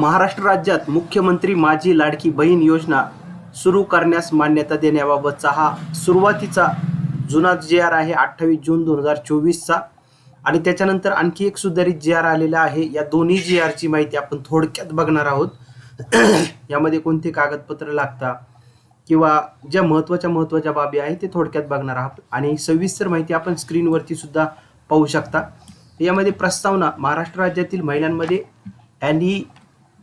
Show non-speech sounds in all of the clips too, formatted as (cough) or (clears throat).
महाराष्ट्र राज्यात मुख्यमंत्री माझी लाडकी बहीण योजना सुरू करण्यास मान्यता देण्याबाबतचा हा सुरुवातीचा जुना जे आर आहे अठ्ठावीस जून दोन हजार चोवीसचा. आणि त्याच्यानंतर आणखी एक सुधारित जे आर आलेला आहे. या दोन्ही जी आरची माहिती आपण थोडक्यात बघणार आहोत. (clears throat) यामध्ये कोणते कागदपत्र लागतात किंवा ज्या महत्त्वाच्या महत्त्वाच्या बाबी आहेत ते थोडक्यात बघणार आहोत. आणि सविस्तर माहिती आपण स्क्रीनवरती सुद्धा पाहू शकता. यामध्ये प्रस्तावना महाराष्ट्र राज्यातील महिलांमध्ये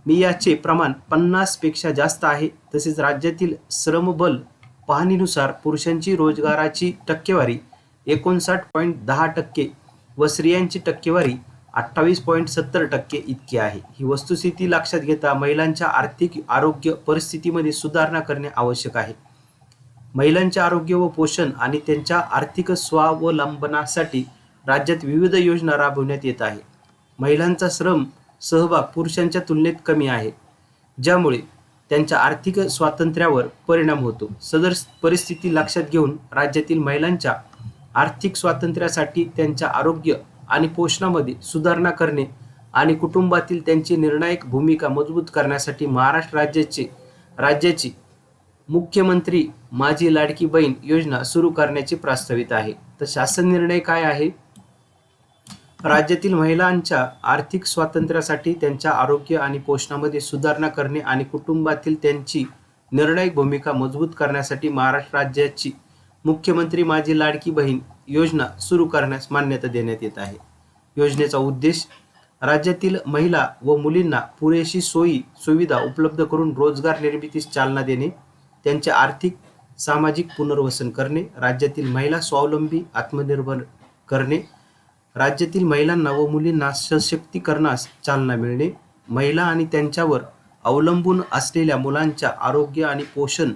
ॲनिमियाचे प्रमाण पन्नासपेक्षा जास्त आहे. तसेच राज्यातील श्रमबल पाहणीनुसार पुरुषांची रोजगाराची टक्केवारी एकोणसाठ पॉईंट दहा टक्के व स्त्रियांची टक्केवारी अठ्ठावीस पॉईंट सत्तर टक्के इतकी आहे. ही वस्तुस्थिती लक्षात घेता महिलांच्या आर्थिक आरोग्य परिस्थितीमध्ये सुधारणा करणे आवश्यक आहे. महिलांचे आरोग्य व पोषण आणि त्यांच्या आर्थिक स्वावलंबनासाठी राज्यात विविध योजना राबवण्यात येत आहे. महिलांचा श्रम सहभाग पुरुषांच्या तुलनेत कमी आहे ज्यामुळे त्यांच्या आर्थिक स्वातंत्र्यावर परिणाम होतो. सदर परिस्थिती लक्षात घेऊन राज्यातील महिलांच्या आर्थिक स्वातंत्र्यासाठी त्यांच्या आरोग्य आणि पोषणामध्ये सुधारणा करणे आणि कुटुंबातील त्यांची निर्णायक भूमिका मजबूत करण्यासाठी महाराष्ट्र राज्याचे राज्याची मुख्यमंत्री माझी लाडकी बहीण योजना सुरू करण्याचे प्रस्तावित आहे. तर शासन निर्णय काय आहे? राज्यातील महिलांच्या आर्थिक स्वातंत्र्यासाठी त्यांच्या आरोग्य आणि पोषणामध्ये सुधारणा करणे आणि कुटुंबातील त्यांची निर्णायक भूमिका मजबूत करण्यासाठी महाराष्ट्र राज्याची मुख्यमंत्री माझी लाडकी बहीण योजना सुरू करण्यास मान्यता देण्यात येत आहे. योजनेचा उद्देश राज्यातील महिला व मुलींना पुरेशी सोयी सुविधा उपलब्ध करून रोजगार निर्मितीस चालना देणे त्यांचे आर्थिक सामाजिक पुनर्वसन करणे राज्यातील महिला स्वावलंबी आत्मनिर्भर करणे राज्यातील महिलांना व मुलींना सशक्तीकरणास चालना मिळणे महिला आणि त्यांच्यावर अवलंबून असलेल्या मुलांच्या आरोग्य आणि पोषण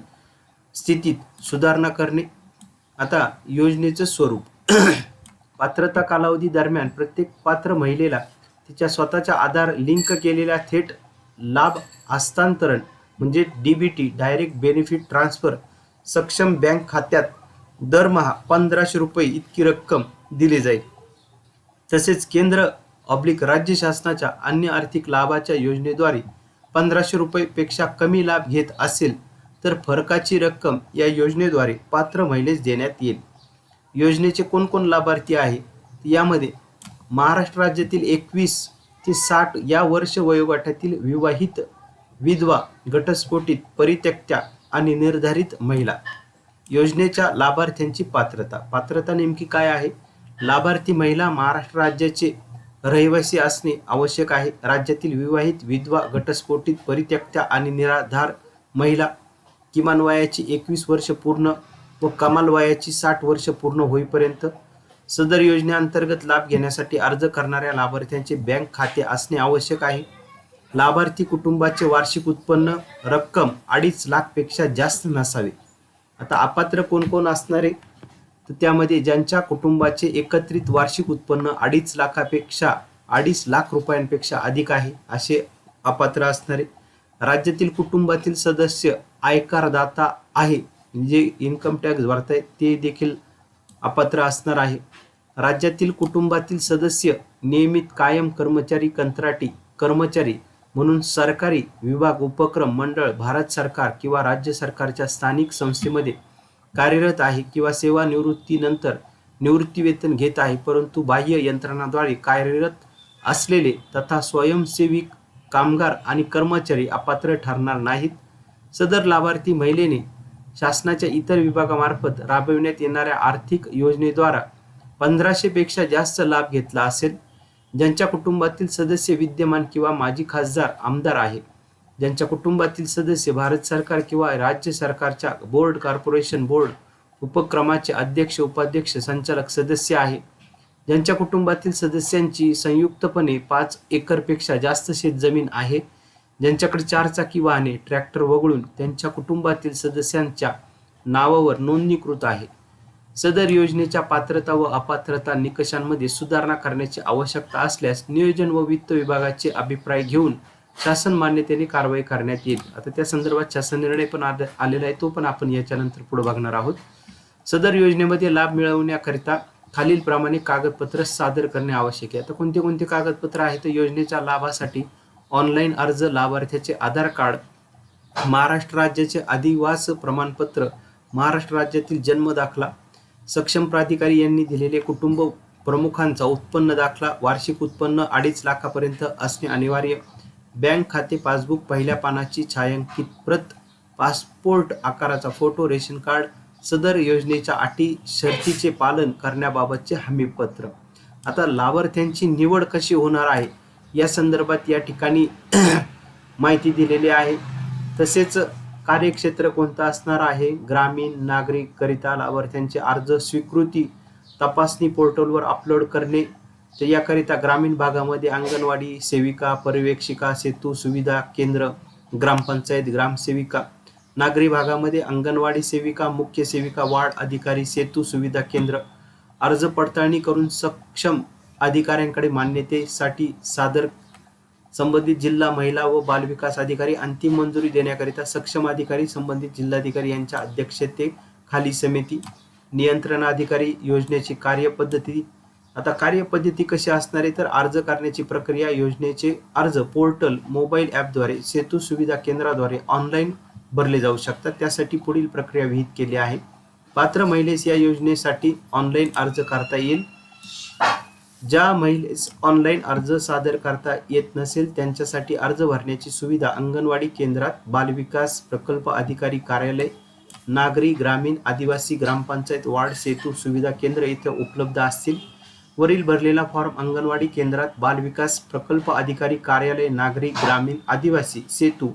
स्थितीत सुधारणा करणे. आता योजनेचं स्वरूप. (clears throat) पात्रता कालावधी दरम्यान प्रत्येक पात्र महिलेला तिच्या स्वतःच्या आधार लिंक केलेल्या थेट लाभ हस्तांतरण म्हणजे D B T direct benefit transfer सक्षम बँक खात्यात दरमहा पंधराशे रुपये इतकी रक्कम दिली जाईल. तसेच केंद्र ऑब्लिक राज्य शासनाच्या अन्य आर्थिक लाभाच्या योजनेद्वारे पंधराशे रुपयेपेक्षा कमी लाभ घेत असेल तर फरकाची रक्कम या योजनेद्वारे पात्र महिलेस देण्यात येईल. योजनेचे कोणकोण लाभार्थी आहे? यामध्ये महाराष्ट्र राज्यातील एकवीस ते साठ या वर्ष वयोगटातील विवाहित विधवा घटस्फोटित परित्यक्त्या आणि निर्धारित महिला. योजनेच्या लाभार्थ्यांची पात्रता. पात्रता नेमकी काय आहे? लाभार्थी महिला महाराष्ट्र राज्याचे रहिवासी असणे आवश्यक आहे. राज्यातील विवाहित विधवा घटस्फोटित परित्यक्त्या आणि निराधार महिला किमान वयाची एकवीस वर्ष पूर्ण व कमाल वयाची साठ वर्ष पूर्ण होईपर्यंत सदर योजनेअंतर्गत लाभ घेण्यासाठी अर्ज करणाऱ्या लाभार्थ्यांचे बँक खाते असणे आवश्यक आहे. लाभार्थी कुटुंबाचे वार्षिक उत्पन्न रक्कम अडीच लाखपेक्षा जास्त नसावे. आता अपात्र कोण कोण असणारे? तर त्यामध्ये ज्यांच्या कुटुंबाचे एकत्रित वार्षिक उत्पन्न अडीच लाखापेक्षा अडीच लाख रुपयांपेक्षा अधिक आहे असे अपात्र असणारे. राज्यातील कुटुंबातील सदस्य आयकरदाता आहे जे इन्कम टॅक्स भरत आहे ते देखील अपात्र असणार आहे. राज्यातील कुटुंबातील सदस्य नियमित कायम कर्मचारी कंत्राटी कर्मचारी म्हणून सरकारी विभाग उपक्रम मंडळ भारत सरकार किंवा राज्य सरकारच्या स्थानिक संस्थेमध्ये कार्यरत आहे किंवा सेवानिवृत्तीनंतर निवृत्तीवेतन घेत आहे परंतु बाह्य यंत्रणाद्वारे कार्यरत असलेले तथा स्वयंसेवी कामगार आणि कर्मचारी अपात्र ठरणार नाहीत. सदर लाभार्थी महिलेने शासनाच्या इतर विभागामार्फत राबविण्यात येणाऱ्या आर्थिक योजनेद्वारा पंधराशेपेक्षा जास्त लाभ घेतला असेल ज्यांच्या कुटुंबातील सदस्य विद्यमान किंवा माजी खासदार आमदार आहे ज्यांच्या कुटुंबातील सदस्य भारत सरकार किंवा राज्य सरकारच्या बोर्ड कॉर्पोरेशन बोर्ड उपक्रमाचे अध्यक्ष उपाध्यक्ष संचालक सदस्य आहे. ज्यांच्या कुटुंबातील सदस्यांची संयुक्तपणे पाच एकरपेक्षा जास्त शेतजमीन आहे. ज्यांच्याकडे चारचाकी वाहने ट्रॅक्टर वगळून त्यांच्या कुटुंबातील सदस्यांच्या नावावर नोंदणीकृत आहे. सदर योजनेच्या पात्रता व अपात्रता निकषांमध्ये सुधारणा करण्याची आवश्यकता असल्यास नियोजन व वित्त विभागाचे अभिप्राय घेऊन शासन मान्यतेने कारवाई करण्यात येईल. आता त्या संदर्भात शासन निर्णय पण आलेला आहे तो पण आपण याच्यानंतर पुढे बघणार आहोत. सदर योजनेमध्ये लाभ मिळवण्याकरिता खालीलप्रमाणे कागदपत्र सादर करणे आवश्यक आहे. आता कोणते कोणते कागदपत्र आहेत? तर योजनेच्या लाभासाठी ऑनलाईन अर्ज लाभार्थ्याचे आधार कार्ड महाराष्ट्र राज्याचे अधिवास प्रमाणपत्र महाराष्ट्र राज्यातील जन्म दाखला सक्षम प्राधिकारी यांनी दिलेले कुटुंब प्रमुखांचा उत्पन्न दाखला वार्षिक उत्पन्न अडीच लाखापर्यंत असणे अनिवार्य बँक खाते पासबुक पहिल्या पानाची छायांकित प्रत पासपोर्ट आकाराचा फोटो रेशन कार्ड सदर योजनेच्या अटी शर्तीचे पालन करण्याबाबतचे हमीपत्र. आता लाभार्थ्यांची निवड कशी होणार आहे? या संदर्भात या ठिकाणी (clears throat) माहिती दिलेली आहे. तसेच कार्यक्षेत्र कोणतं असणार आहे? ग्रामीण नागरिक करिता लाभार्थ्यांचे अर्ज स्वीकृती तपासणी पोर्टलवर अपलोड करणे तर याकरिता ग्रामीण भागामध्ये अंगणवाडी सेविका पर्यवेक्षिका सेतू सुविधा केंद्र ग्रामपंचायत ग्रामसेविका नागरी भागामध्ये अंगणवाडी सेविका मुख्य सेविका वार्ड अधिकारी सेतू सुविधा केंद्र अर्ज पडताळणी करून सक्षम अधिकाऱ्यांकडे मान्यतेसाठी सादर संबंधित जिल्हा महिला व बालविकास अधिकारी अंतिम मंजुरी देण्याकरिता सक्षम अधिकारी संबंधित जिल्हाधिकारी यांच्या अध्यक्षतेखाली समिती नियंत्रण अधिकारी योजनेची कार्यपद्धती आता कार्यपद्धती कशी असणार आहे? तर अर्ज करण्याची प्रक्रिया योजनेचे अर्ज पोर्टल मोबाईल ॲपद्वारे सेतू सुविधा केंद्राद्वारे ऑनलाईन भरले जाऊ शकतात. त्यासाठी पुढील प्रक्रिया विहित केली आहे. पात्र महिलेस या योजनेसाठी ऑनलाईन अर्ज करता येईल. ज्या महिलेस ऑनलाईन अर्ज सादर करता येत नसेल त्यांच्यासाठी अर्ज भरण्याची सुविधा अंगणवाडी केंद्रात बालविकास प्रकल्प अधिकारी कार्यालय नागरी ग्रामीण आदिवासी ग्रामपंचायत वार्ड सेतू सुविधा केंद्र इथे उपलब्ध असतील. वरील भरलेला फॉर्म अंगणवाडी केंद्रात बालविकास प्रकल्प अधिकारी कार्यालय नागरी ग्रामीण आदिवासी सेतू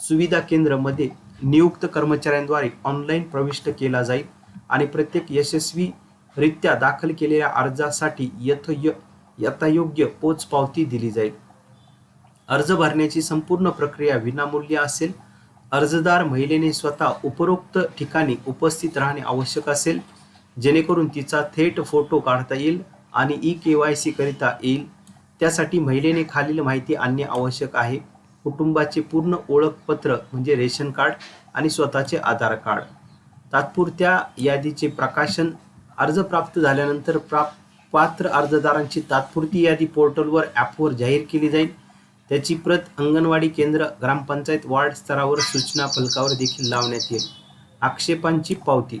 सुविधा केंद्रमध्ये नियुक्त कर्मचाऱ्यांद्वारे ऑनलाईन प्रविष्ट केला जाईल आणि प्रत्येक यशस्वीरित्या दाखल केलेल्या अर्जासाठी यथय यथायोग्य पोचपावती दिली जाईल. अर्ज भरण्याची संपूर्ण प्रक्रिया विनामूल्य असेल. अर्जदार महिलेने स्वतः उपरोक्त ठिकाणी उपस्थित राहणे आवश्यक असेल. जेणेकरून तिचा थेट फोटो काढता येईल. आणि ई के वाय सी करिता येईल. त्यासाठी महिलेने खालील माहिती आणणे आवश्यक आहे. कुटुंबाचे पूर्ण ओळखपत्र म्हणजे रेशन कार्ड आणि स्वतःचे आधार कार्ड. तात्पुरत्या यादीचे प्रकाशन अर्ज प्राप्त झाल्यानंतर प्राप पात्र अर्जदारांची तात्पुरती यादी पोर्टलवर ॲपवर जाहीर केली जाईल. त्याची प्रत अंगणवाडी केंद्र ग्रामपंचायत वार्ड स्तरावर सूचना फलकावर देखील लावण्यात येईल. आक्षेपांची पावती.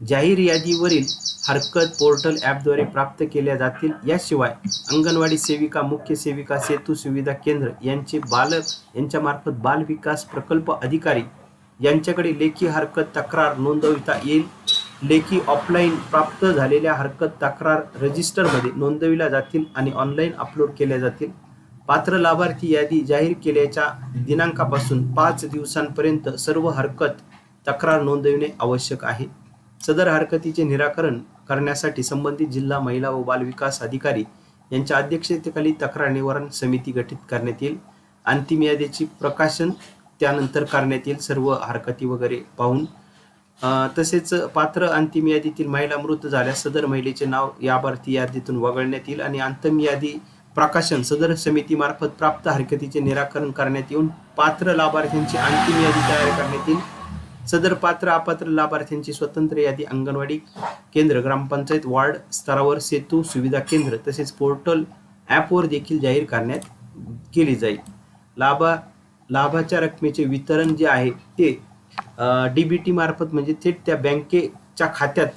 जाहीर यादीवरील हरकत पोर्टल ॲपद्वारे प्राप्त केल्या जातील. याशिवाय अंगणवाडी सेविका मुख्य सेविका सेतू सुविधा केंद्र यांचे बालक यांच्यामार्फत बाल विकास प्रकल्प अधिकारी यांच्याकडे लेखी हरकत तक्रार नोंदविता येईल. लेखी ऑफलाईन प्राप्त झालेल्या हरकत तक्रार रजिस्टरमध्ये नोंदविल्या जातील आणि ऑनलाईन अपलोड केल्या जातील. पात्र लाभार्थी यादी जाहीर केल्याच्या दिनांकापासून पाच दिवसांपर्यंत सर्व हरकत तक्रार नोंदविणे आवश्यक आहे. सदर हरकतीचे निराकरण करण्यासाठी संबंधित जिल्हा महिला व बालविकास अधिकारी यांच्या अध्यक्षतेखाली तक्रार निवारण समिती गठीत करण्यात येईल. अंतिम यादीची प्रकाशन त्यानंतर करण्यात येईल सर्व हरकती वगैरे पाहून. तसेच पात्र अंतिम यादीतील महिला मृत झाल्यास सदर महिलेचे नाव याबार्थी यादीतून वगळण्यात येईल आणि अंतिम यादी प्रकाशन सदर समितीमार्फत प्राप्त हरकतीचे निराकरण करण्यात येऊन पात्र लाभार्थ्यांची अंतिम यादी तयार करण्यात येईल. सदर पात्र अपात्र लाभार्थ्यांची स्वतंत्र यादी अंगणवाडी केंद्र ग्रामपंचायत वार्ड स्तरावर सेतू सुविधा केंद्र तसेच पोर्टल ॲपवर देखील जाहीर करण्यात केली जाईल. लाभा लाभाच्या रकमेचे वितरण जे आहे ते डी बी टी मार्फत म्हणजे थेट त्या बँकेच्या खात्यात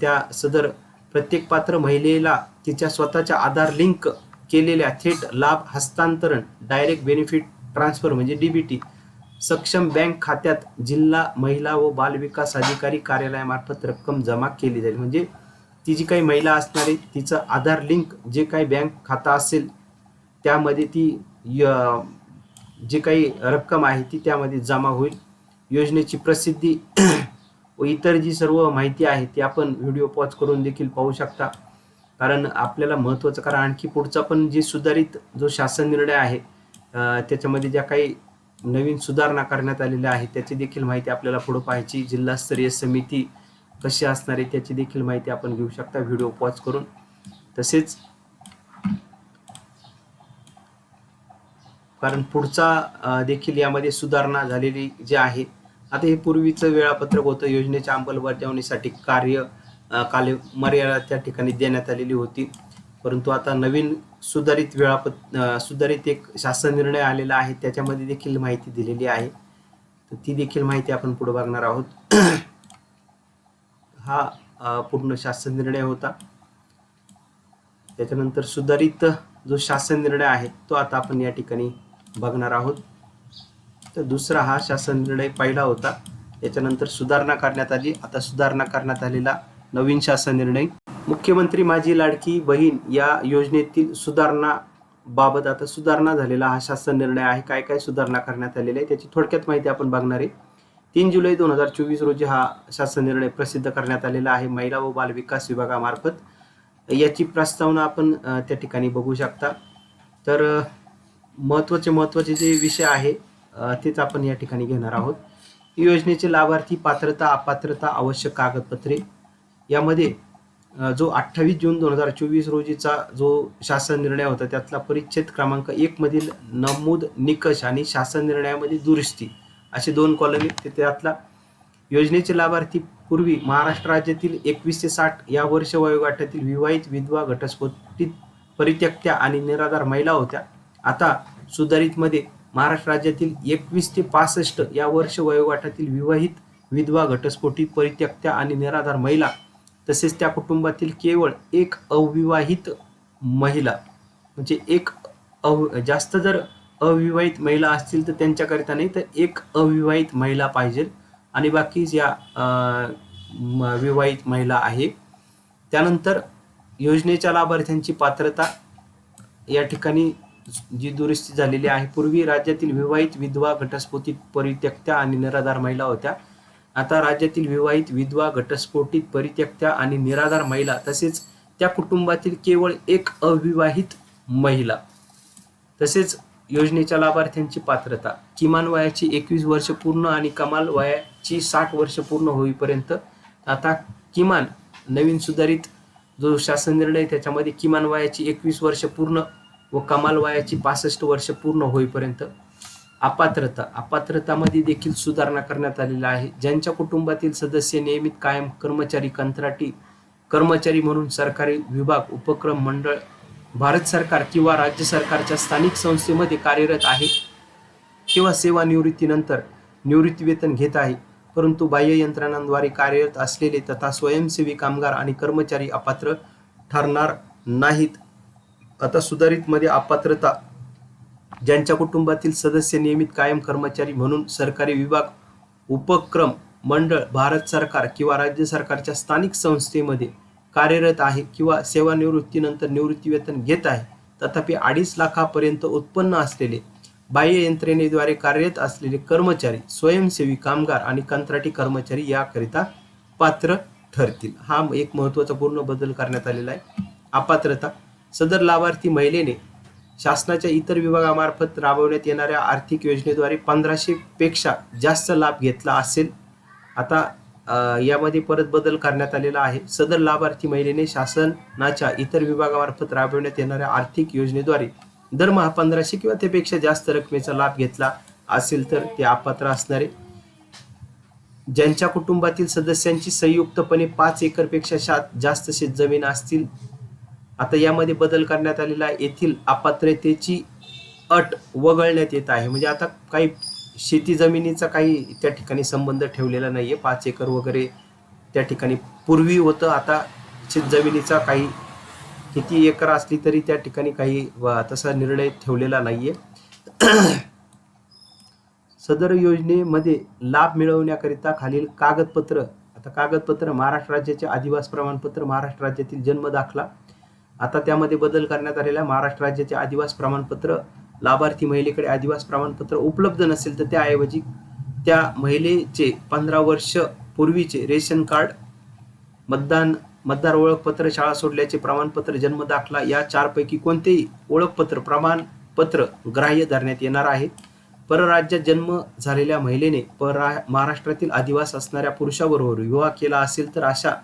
त्या सदर प्रत्येक पात्र महिलेला तिच्या स्वतःच्या आधार लिंक केलेल्या थेट लाभ हस्तांतरण डायरेक्ट बेनिफिट ट्रान्सफर म्हणजे डी बी टी सक्षम बँक खात्यात जिल्हा महिला व बालविकास अधिकारी कार्यालयामार्फत रक्कम जमा केली जाईल. म्हणजे ती जी काही महिला असणार आहे तिचं आधार लिंक जे काही बँक खाता असेल त्यामध्ये ती य- जी काही रक्कम आहे ती त्यामध्ये जमा होईल. योजनेची प्रसिद्धी व इतर जी सर्व माहिती आहे ती आपण व्हिडिओ पॉज करून देखील पाहू शकता. कारण आपल्याला महत्त्वाचं कारण आणखी पुढचा पण जी सुधारित जो शासन निर्णय आहे त्याच्यामध्ये ज्या काही नवीन सुधारणा करण्यात आलेल्या आहेत. त्याची देखील माहिती आपल्याला पुढं पाहायची. जिल्हास्तरीय समिती कशी असणार आहे त्याची देखील माहिती आपण घेऊ शकता. व्हिडिओ पॉज करून. तसेच कारण पुढचा देखील यामध्ये सुधारणा झालेली जी आहे आता हे पूर्वीचं वेळापत्रक होतं. योजनेच्या अंमलबजावणीसाठी कार्य काल मर्यादा त्या ठिकाणी देण्यात आलेली होती. परंतु आता नवीन सुधारित वेळापत सुधारित एक शासन निर्णय आलेला आहे त्याच्यामध्ये देखील माहिती दिलेली आहे. तर ती देखील माहिती आपण पुढे बघणार आहोत. (clears throat) हा पूर्ण शासन निर्णय होता. त्याच्यानंतर सुधारित जो शासन निर्णय आहे तो आता आपण या ठिकाणी बघणार आहोत. तर दुसरा हा शासन निर्णय पहिला होता. त्याच्यानंतर सुधारणा करण्यात आली. आता सुधारणा करण्यात आलेला नवीन शासन निर्णय. मुख्यमंत्री माझी लाडकी बहीण या योजनेतील सुधारणा बाबत आता सुधारणा झालेला हा शासन निर्णय आहे. काय काय सुधारणा करण्यात आलेली आहे त्याची थोडक्यात माहिती आपण बघणार आहे. तीन जुलै दोन हजार चोवीस रोजी हा शासन निर्णय प्रसिद्ध करण्यात आलेला आहे महिला व बाल विकास विभागामार्फत. याची प्रस्तावना आपण त्या ठिकाणी बघू शकता. तर महत्त्वाचे महत्त्वाचे जे विषय आहे तेच आपण या ठिकाणी घेणार आहोत. योजनेचे लाभार्थी पात्रता अपात्रता आवश्यक कागदपत्रे. यामध्ये जो अठ्ठावीस जून दोन हजार चोवीस रोजीचा जो शासन निर्णय होता त्यातला परिच्छेद क्रमांक एक मधील नमूद निकष आणि शासन निर्णयामध्ये दुरुस्ती असे दोन कॉलम आहेत. ते त्यातला योजनेचे लाभार्थी पूर्वी महाराष्ट्र राज्यातील एकवीस ते साठ या वर्ष वयोगटातील विवाहित विधवा घटस्फोटित परित्यक्त्या आणि निराधार महिला होत्या. आता सुधारितमध्ये महाराष्ट्र राज्यातील एकवीस ते पासष्ट या वर्ष वयोगटातील विवाहित विधवा घटस्फोटित परित्यक्त्या आणि निराधार महिला तसेच त्या कुटुंबातील केवळ एक अविवाहित महिला म्हणजे एक अव जास्त जर अविवाहित महिला असतील तर त्यांच्याकरिता नाही तर एक अविवाहित महिला पाहिजे. आणि बाकी ज्या म- विवाहित महिला आहे त्यानंतर योजनेच्या लाभार्थ्यांची पात्रता या ठिकाणी जी दुरुस्ती झालेली आहे. पूर्वी राज्यातील विवाहित विधवा घटस्फोटित परित्यक्त्या आणि निराधार महिला होत्या. आता राज्यातील विवाहित विधवा घटस्फोटित परित्यक्त्या आणि निराधार महिला तसेच त्या कुटुंबातील केवळ एक अविवाहित महिला तसेच योजनेच्या लाभार्थ्यांची पात्रता. किमान वयाची एकवीस वर्ष पूर्ण आणि कमाल वयाची साठ वर्ष पूर्ण होईपर्यंत आता किमान नवीन सुधारित जो शासन निर्णय त्याच्यामध्ये किमान वयाची एकवीस वर्ष पूर्ण व कमाल वयाची पासष्ट वर्ष पूर्ण होईपर्यंत अपात्रता. अपात्रतामध्ये देखील सुधारणा करण्यात आलेला आहे. ज्यांच्या कुटुंबातील सदस्य नियमित कायम कर्मचारी कंत्राटी कर्मचारी म्हणून सरकारी विभाग उपक्रम मंडळ भारत सरकार किंवा राज्य सरकारच्या स्थानिक संस्थेमध्ये कार्यरत आहे किंवा सेवानिवृत्तीनंतर निवृत्ती वेतन घेत आहे. परंतु बाह्य यंत्रणांद्वारे कार्यरत असलेले तथा स्वयंसेवी कामगार आणि कर्मचारी अपात्र ठरणार नाहीत. आता सुधारितमध्ये अपात्रता ज्यांच्या कुटुंबातील सदस्य नियमित कायम कर्मचारी म्हणून सरकारी विभाग उपक्रम मंडळ भारत सरकार किंवा राज्य सरकारच्या स्थानिक संस्थेमध्ये कार्यरत आहे किंवा सेवानिवृत्तीनंतर निवृत्ती वेतन घेत आहे तथापि अडीच लाखापर्यंत उत्पन्न असलेले बाह्य यंत्रणेद्वारे कार्यरत असलेले कर्मचारी स्वयंसेवी कामगार आणि कंत्राटी कर्मचारी याकरिता पात्र ठरतील. हा एक महत्त्वाचा पूर्ण बदल करण्यात आलेला आहे. अपात्रता. सदर लाभार्थी महिलेने शासनाच्या इतर विभागामार्फत राबवण्यात येणाऱ्या आर्थिक योजनेद्वारे पंधराशे पेक्षा जास्त लाभ घेतला असेल. आता यामध्ये परत बदल करण्यात आलेला आहे. सदर लाभार्थी महिलेने शासनाच्या इतर विभागामार्फत राबवण्यात येणाऱ्या आर्थिक योजनेद्वारे दरमहा पंधराशे किंवा त्यापेक्षा जास्त रकमेचा लाभ घेतला असेल तर ते अपात्र असणारे. ज्यांच्या कुटुंबातील सदस्यांची संयुक्तपणे पाच एकरपेक्षा शा- जास्त शेतजमीन असतील आता यामध्ये बदल करण्यात आलेला आहे. येथील अपात्रतेची अट वगळण्यात येत आहे. म्हणजे आता काही शेती जमिनीचा काही त्या ठिकाणी संबंध ठेवलेला नाही आहे पाच एकर वगैरे त्या ठिकाणी पूर्वी होतं. आता शेत जमिनीचा काही किती एकर असली तरी त्या ठिकाणी काही व- तसा निर्णय ठेवलेला नाही आहे सदर योजनेमध्ये लाभ मिळवण्याकरिता खालील कागदपत्र आता कागदपत्र महाराष्ट्र राज्याचे आदिवास प्रमाणपत्र महाराष्ट्र राज्यातील जन्म दाखला आता त्यामध्ये बदल करण्यात आलेला आहे. महाराष्ट्र राज्याचे आदिवास प्रमाणपत्र लाभार्थी महिलेकडे आदिवास प्रमाणपत्र उपलब्ध नसेल तर त्याऐवजी त्या महिलेचे पंधरा वर्ष पूर्वीचे रेशन कार्ड मतदान मतदार ओळखपत्र शाळा सोडल्याचे प्रमाणपत्र जन्म दाखला या चारपैकी कोणतेही ओळखपत्र प्रमाणपत्र ग्राह्य धरण्यात येणार आहे परराज्यात जन्म झालेल्या महिलेने पररा महाराष्ट्रातील आदिवास असणाऱ्या पुरुषाबरोबर विवाह केला असेल तर अशा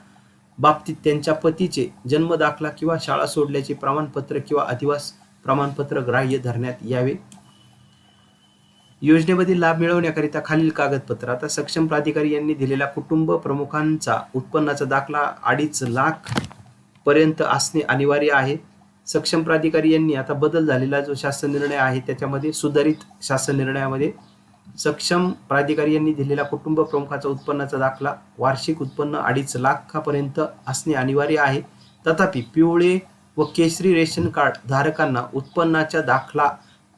बाबतीत त्यांच्या पतीचे जन्म दाखला किंवा शाळा सोडल्याचे प्रमाणपत्र किंवा अधिवास प्रमाणपत्र ग्राह्य धरण्यात यावे. योजनेमधील लाभ मिळवण्याकरिता खालील कागदपत्र. आता सक्षम प्राधिकारी यांनी दिलेला कुटुंब प्रमुखांचा उत्पन्नाचा दाखला अडीच लाख पर्यंत असणे अनिवार्य आहे. सक्षम प्राधिकारी यांनी आता बदल झालेला जो शासन निर्णय आहे त्याच्यामध्ये सुधारित शासन निर्णयामध्ये सक्षम प्राधिकारी यांनी दिलेला कुटुंब प्रमुखाचा उत्पन्नाचा दाखला वार्षिक उत्पन्न अडीच लाखापर्यंत असणे अनिवार्य आहे. तथापि पिवळे व केशरी रेशन कार्ड धारकांना उत्पन्नाच्या दाखला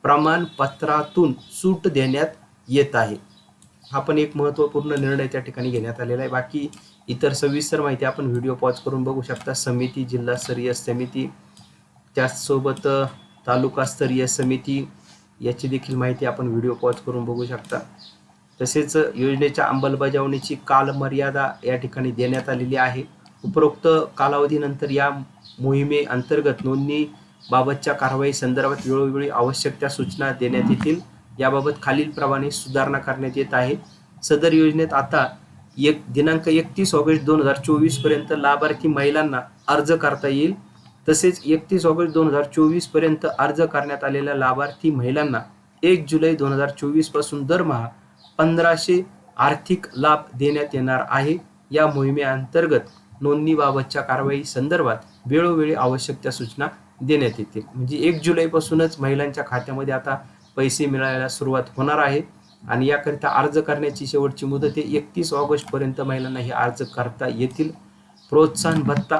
प्रमाणपत्रातून सूट देण्यात येत आहे. हा पण एक महत्त्वपूर्ण निर्णय त्या ठिकाणी घेण्यात आलेला आहे. बाकी इतर सविस्तर माहिती आपण व्हिडिओ पॉज करून बघू शकता. समिती जिल्हास्तरीय समिती त्याचसोबत तालुकास्तरीय समिती याची देखील माहिती आपण व्हिडिओ पॉज करून बघू शकता. तसेच योजनेच्या अंमलबजावणीची कालमर्यादा या ठिकाणी देण्यात आलेली आहे. उपरोक्त कालावधीनंतर या मोहिमे अंतर्गत नोंदणी बाबतच्या कारवाई संदर्भात वेळोवेळी आवश्यक त्या सूचना देण्यात येतील. याबाबत खालीलप्रमाणे सुधारणा करण्यात येत आहे. सदर योजनेत आता एक दिनांक एकतीस ऑगस्ट दोन हजार चोवीसपर्यंत लाभार्थी महिलांना अर्ज करता येईल. तसेच एकतीस ऑगस्ट दोन हजार चोवीसपर्यंत अर्ज करण्यात आलेल्या लाभार्थी महिलांना एक जुलै दोन हजार चोवीसपासून दरमहा पंधराशे आर्थिक लाभ देण्यात येणार आहे. या मोहिमेअंतर्गत नोंदणीबाबतच्या कारवाई संदर्भात वेळोवेळी आवश्यक त्या सूचना देण्यात येतील. म्हणजे एक जुलैपासूनच महिलांच्या खात्यामध्ये आता पैसे मिळायला सुरुवात होणार आहे. आणि याकरिता अर्ज करण्याची शेवटची मुदत आहे. एकतीस ऑगस्टपर्यंत महिलांना हे अर्ज करता येतील. प्रोत्साहन भत्ता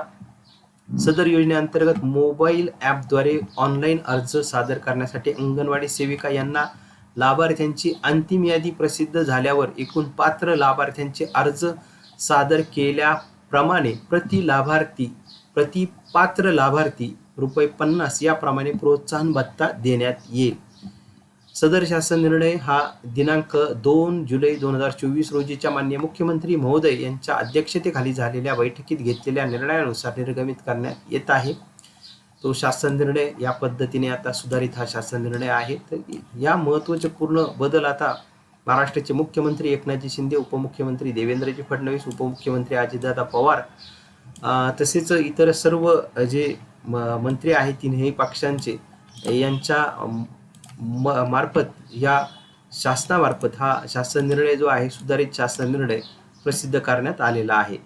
सदर योजनेअंतर्गत मोबाईल ॲपद्वारे ऑनलाईन अर्ज सादर करण्यासाठी अंगणवाडी सेविका यांना लाभार्थ्यांची अंतिम यादी प्रसिद्ध झाल्यावर एकूण पात्र लाभार्थ्यांचे अर्ज सादर केल्याप्रमाणे प्रति लाभार्थी प्रति पात्र लाभार्थी रुपये पन्नास याप्रमाणे प्रोत्साहन भत्ता देण्यात येईल. सदर शासन निर्णय हा दिनांक दोन जुलै दोन हजार चोवीस रोजीच्या मान्य मुख्यमंत्री महोदय यांच्या अध्यक्षतेखाली झालेल्या बैठकीत घेतलेल्या निर्णयानुसार निर्गमित करण्यात येत आहे. तो शासन निर्णय या पद्धतीने आता सुधारित हा शासन निर्णय आहे. तर या महत्त्वाचे पूर्ण बदल आता महाराष्ट्राचे मुख्यमंत्री एकनाथजी शिंदे उपमुख्यमंत्री देवेंद्रजी फडणवीस उपमुख्यमंत्री अजितदादा पवार तसेच इतर सर्व जे म- मंत्री आहेत तिन्ही पक्षांचे यांच्या म- मार्फत या शासनामार्फत हा शासन निर्णय जो आहे सुधारित शासन निर्णय प्रसिद्ध करण्यात आलेला आहे.